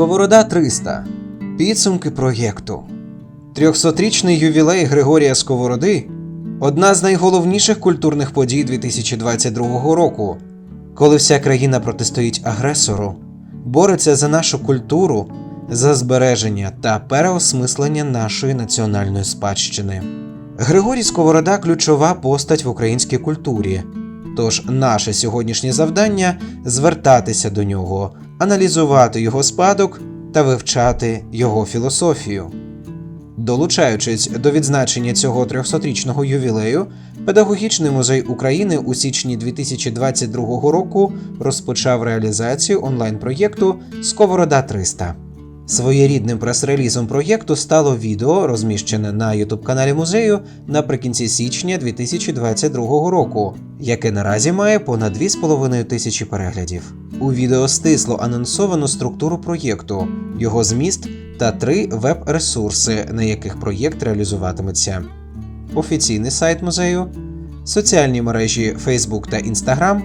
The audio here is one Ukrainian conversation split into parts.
Сковорода 300. Підсумки проєкту. 300-річний ювілей Григорія Сковороди одна з найголовніших культурних подій 2022 року, коли вся країна протистоїть агресору, бореться за нашу культуру, за збереження та переосмислення нашої національної спадщини. Григорій Сковорода ключова постать в українській культурі. Тож наше сьогоднішнє завдання звертатися до нього, аналізувати його спадок та вивчати його філософію. Долучаючись до відзначення цього 300-річного ювілею, Педагогічний музей України у січні 2022 року розпочав реалізацію онлайн-проєкту Сковорода 300. Своєрідним прес-релізом проєкту стало відео, розміщене на ютуб-каналі музею наприкінці січня 2022 року, яке наразі має понад 2,5 тисячі переглядів. У відео стисло анонсовано структуру проєкту, його зміст та три веб-ресурси, на яких проєкт реалізуватиметься: офіційний сайт музею, соціальні мережі Facebook та Instagram,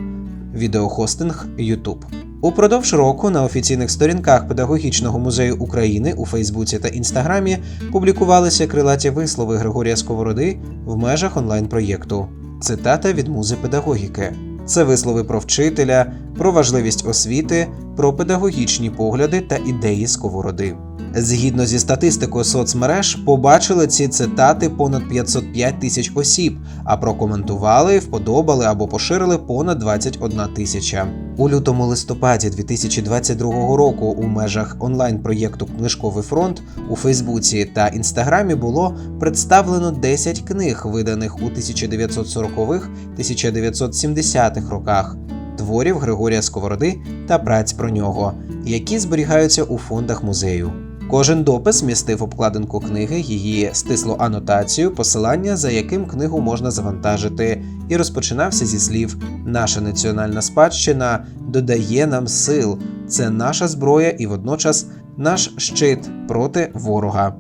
відеохостинг YouTube. Упродовж року на офіційних сторінках Педагогічного музею України у Фейсбуці та Інстаграмі публікувалися крилаті вислови Григорія Сковороди в межах онлайн-проєкту. Цитата від музи педагогіки. Це вислови про вчителя, про важливість освіти, про педагогічні погляди та ідеї сковороди. Згідно зі статистикою соцмереж, побачили ці цитати понад 505 тисяч осіб, а прокоментували, вподобали або поширили понад 21 тисяча. У лютому листопаді 2022 року у межах онлайн-проєкту Книжковий фронт у Фейсбуці та Інстаграмі було представлено 10 книг, виданих у 1940-х 1970-х роках, творів Григорія Сковороди та праць про нього, які зберігаються у фондах музею. Кожен допис містив обкладинку книги, її стислу анотацію, посилання, за яким книгу можна завантажити, і розпочинався зі слів: Наша національна спадщина додає нам сил, це наша зброя і водночас наш щит проти ворога.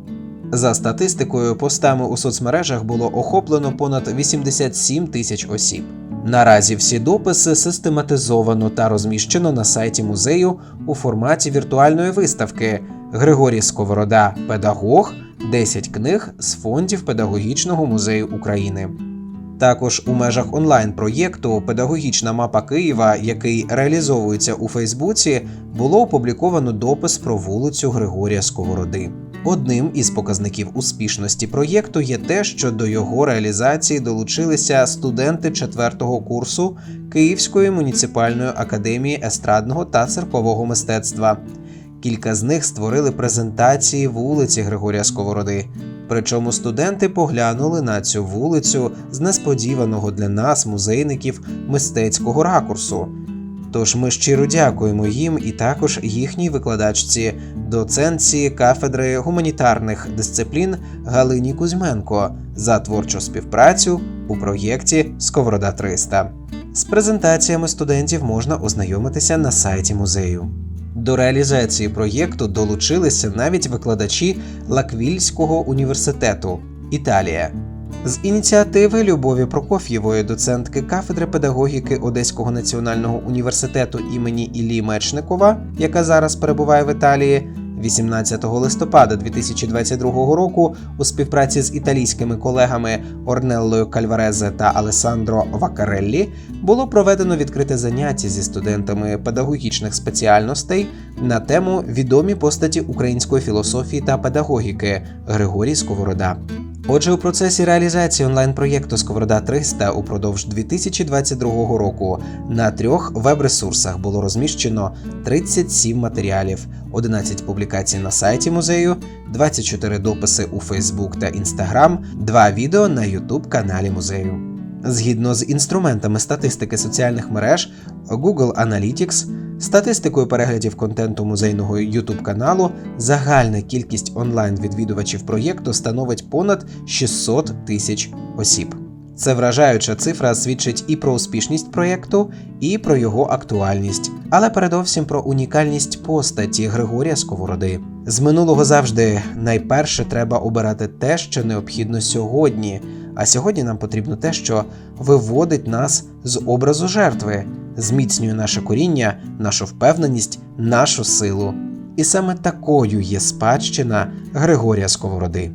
За статистикою, постами у соцмережах було охоплено понад 87 тисяч осіб. Наразі всі дописи систематизовано та розміщено на сайті музею у форматі віртуальної виставки Григорій Сковорода, педагог, 10 книг з фондів Педагогічного музею України. Також у межах онлайн-проєкту Педагогічна мапа Києва, який реалізовується у Фейсбуці, було опубліковано допис про вулицю Григорія Сковороди. Одним із показників успішності проєкту є те, що до його реалізації долучилися студенти четвертого курсу Київської муніципальної академії естрадного та циркового мистецтва. Кілька з них створили презентації вулиці Григорія Сковороди. Причому студенти поглянули на цю вулицю з несподіваного для нас, музейників, мистецького ракурсу. Тож ми щиро дякуємо їм і також їхній викладачці, доцентці кафедри гуманітарних дисциплін Галині Кузьменко за творчу співпрацю у проєкті Сковорода 300. З презентаціями студентів можна ознайомитися на сайті музею. До реалізації проєкту долучилися навіть викладачі Лаквільського університету Італія. З ініціативи Любові Прокоф'євої, доцентки кафедри педагогіки Одеського національного університету імені Іллі Мечникова, яка зараз перебуває в Італії, 18 листопада 2022 року у співпраці з італійськими колегами Орнеллою Кальварезе та Алесандро Вакареллі було проведено відкрите заняття зі студентами педагогічних спеціальностей на тему відомі постаті української філософії та педагогіки Григорій Сковорода. Отже, у процесі реалізації онлайн-проєкту Сковорода 300 упродовж 2022 року на трьох веб-ресурсах було розміщено 37 матеріалів, 11 публікацій на сайті музею, 24 дописи у Facebook та Instagram, 2 відео на YouTube каналі музею. Згідно з інструментами статистики соціальних мереж Google Analytics, статистикою переглядів контенту музейного YouTube каналу, загальна кількість онлайн-відвідувачів проєкту становить понад 600 тисяч осіб. Це вражаюча цифра свідчить і про успішність проєкту, і про його актуальність, але передовсім про унікальність постаті Григорія Сковороди. З минулого завжди найперше треба обирати те, що необхідно сьогодні. А сьогодні нам потрібно те, що виводить нас з образу жертви, зміцнює наше коріння, нашу впевненість, нашу силу. І саме такою є спадщина Григорія Сковороди.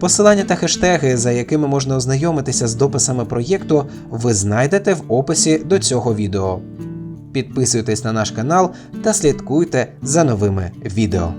Посилання та хештеги, за якими можна ознайомитися з дописами проєкту, ви знайдете в описі до цього відео. Підписуйтесь на наш канал та слідкуйте за новими відео.